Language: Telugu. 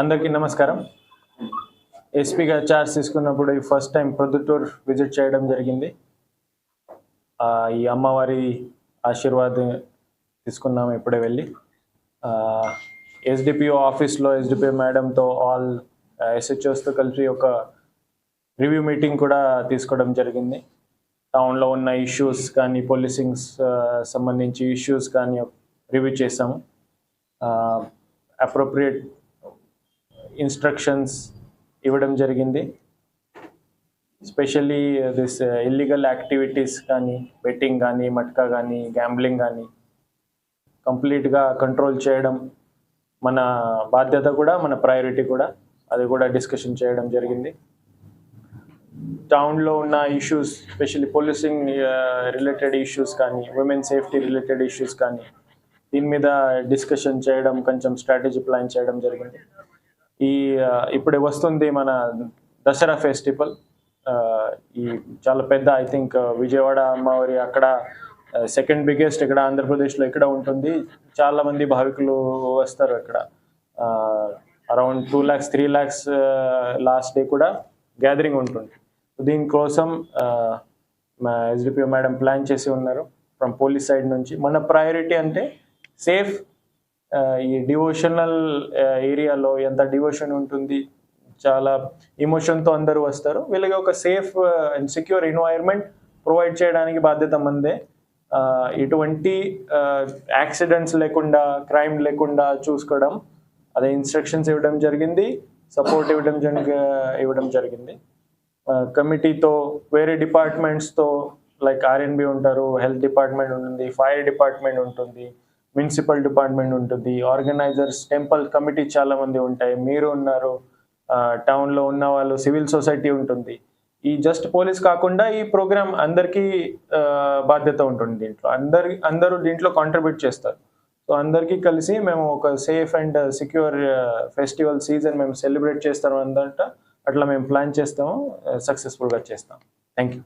అందరికీ నమస్కారం. ఎస్పీగా చార్జ్ తీసుకున్నప్పుడు ఈ ఫస్ట్ టైం ప్రొద్దుటూర్ విజిట్ చేయడం జరిగింది. ఈ అమ్మవారి ఆశీర్వాదం తీసుకున్నాము ఇప్పుడే వెళ్ళి. ఎస్డిపిఓ ఆఫీస్లో ఎస్డిపిఓ మేడంతో ఆల్ ఎస్హెచ్ఓస్తో కలిసి ఒక రివ్యూ మీటింగ్ కూడా తీసుకోవడం జరిగింది. టౌన్లో ఉన్న ఇష్యూస్ కానీ పోలీసింగ్స్ సంబంధించి ఇష్యూస్ కానీ రివ్యూ చేసాము అప్రోప్రియేట్ ఇన్స్ట్రక్షన్స్ ఇవ్వడం జరిగింది. స్పెషల్లీ దిస్ ఇల్లీగల్ యాక్టివిటీస్ కానీ బెట్టింగ్ కానీ మట్కా కానీ గ్యాంబ్లింగ్ కానీ కంప్లీట్గా కంట్రోల్ చేయడం మన బాధ్యత కూడా మన ప్రయారిటీ కూడా అది కూడా డిస్కషన్ చేయడం జరిగింది. టౌన్లో ఉన్న issues specially policing related issues కానీ ఉమెన్ సేఫ్టీ రిలేటెడ్ ఇష్యూస్ కానీ దీని మీద డిస్కషన్ చేయడం కొంచెం స్ట్రాటజీ ప్లాన్ చేయడం జరిగింది. ఈ uh, ఇప్పుడే వస్తుంది మన దసరా ఫెస్టివల్ uh, ఈ చాలా పెద్ద ఐ థింక్ uh, విజయవాడ అమ్మవారి అక్కడ సెకండ్ బిగ్గెస్ట్ ఇక్కడ ఆంధ్రప్రదేశ్లో ఇక్కడ ఉంటుంది. చాలా మంది భావికులు వస్తారు ఇక్కడ around two lakhs three lakhs last day కూడా గ్యాదరింగ్ ఉంటుంది. దీనికోసం మా ఎస్డిపిఓ మేడం ప్లాన్ చేసి ఉన్నారు ఫ్రమ్ పోలీస్ సైడ్ నుంచి. మన ప్రయారిటీ అంటే సేఫ్ ఈ డివోషనల్ ఏరియాలో ఎంత డివోషన్ ఉంటుంది చాలా ఎమోషన్తో అందరూ వస్తారు. వీళ్ళకి ఒక safe and secure environment provide చేయడానికి బాధ్యత మందే. ఎటువంటి యాక్సిడెంట్స్ లేకుండా క్రైమ్ లేకుండా చూసుకోవడం అదే ఇన్స్ట్రక్షన్స్ ఇవ్వడం జరిగింది. సపోర్ట్ ఇవ్వడం జరి ఇవ్వడం జరిగింది. కమిటీతో వేరే డిపార్ట్మెంట్స్తో లైక్ ఆర్ఎన్బి ఉంటారు హెల్త్ డిపార్ట్మెంట్ ఉంటుంది ఫైర్ డిపార్ట్మెంట్ ఉంటుంది మున్సిపల్ డిపార్ట్మెంట్ ఉంటుంది ఆర్గనైజర్స్ టెంపుల్ కమిటీ చాలా మంది ఉంటాయి. మీరు ఉన్నారు టౌన్లో ఉన్న వాళ్ళు సివిల్ సొసైటీ ఉంటుంది. ఈ జస్ట్ పోలీస్ కాకుండా ఈ ప్రోగ్రామ్ అందరికీ బాధ్యత ఉంటుంది దీంట్లో. అందరి అందరూ దీంట్లో కాంట్రిబ్యూట్ చేస్తారు. సో అందరికీ కలిసి మేము ఒక safe and secure festival season మేము సెలబ్రేట్ చేస్తాం అందంట. అట్లా మేము ప్లాన్ చేస్తాము. Uh, సక్సెస్ఫుల్గా చేస్తాం. Thank you